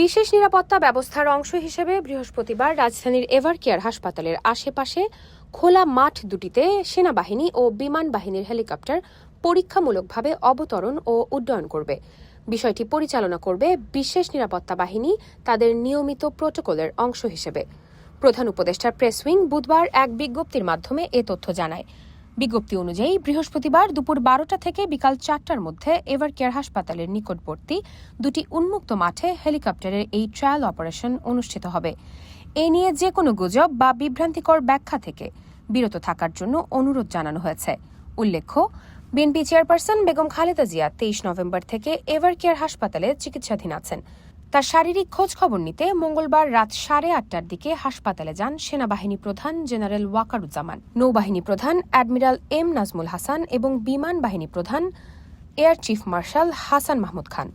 বিশেষ নিরাপত্তা ব্যবস্থার অংশ হিসেবে বৃহস্পতিবার রাজধানীর এভারকেয়ার হাসপাতালের আশেপাশে খোলা মাঠ দুটিতে সেনাবাহিনী ও বিমান বাহিনীর হেলিকপ্টার পরীক্ষামূলকভাবে অবতরণ ও উড্ডয়ন করবে। বিষয়টি পরিচালনা করবে বিশেষ নিরাপত্তা বাহিনী তাদের নিয়মিত প্রোটোকলের অংশ হিসেবে। প্রধান উপদেষ্টার প্রেস উইং বুধবার এক বিজ্ঞপ্তির মাধ্যমে এ তথ্য জানায়। বিজ্ঞপ্তি অনুযায়ী বৃহস্পতিবার দুপুর বারোটা থেকে বিকাল চারটার মধ্যে এভারকেয়ার হাসপাতালের নিকটবর্তী দুটি উন্মুক্ত মাঠে হেলিকপ্টারের এই ট্রায়াল অপারেশন অনুষ্ঠিত হবে। এ নিয়ে যে কোনো গুজব বা বিভ্রান্তিকর ব্যাখ্যা থেকে বিরত থাকার জন্য অনুরোধ জানানো হয়েছে। উল্লেখ্য, বিএনপি চেয়ারপারসন বেগম খালেদা জিয়া তেইশ নভেম্বর থেকে এভারকেয়ার হাসপাতালে চিকিৎসাধীন আছেন। তার শারীরিক খোঁজ খবর নিতে মঙ্গলবার রাত সাড়ে আটটার দিকে হাসপাতালে যান সেনাবাহিনী প্রধান জেনারেল ওয়াকারুজ্জামান। নৌবাহিনী প্রধান অ্যাডমিরাল এম নাজমুল হাসান এবং বিমান বাহিনী প্রধান air chief marshal Hasan Mahmud Khan.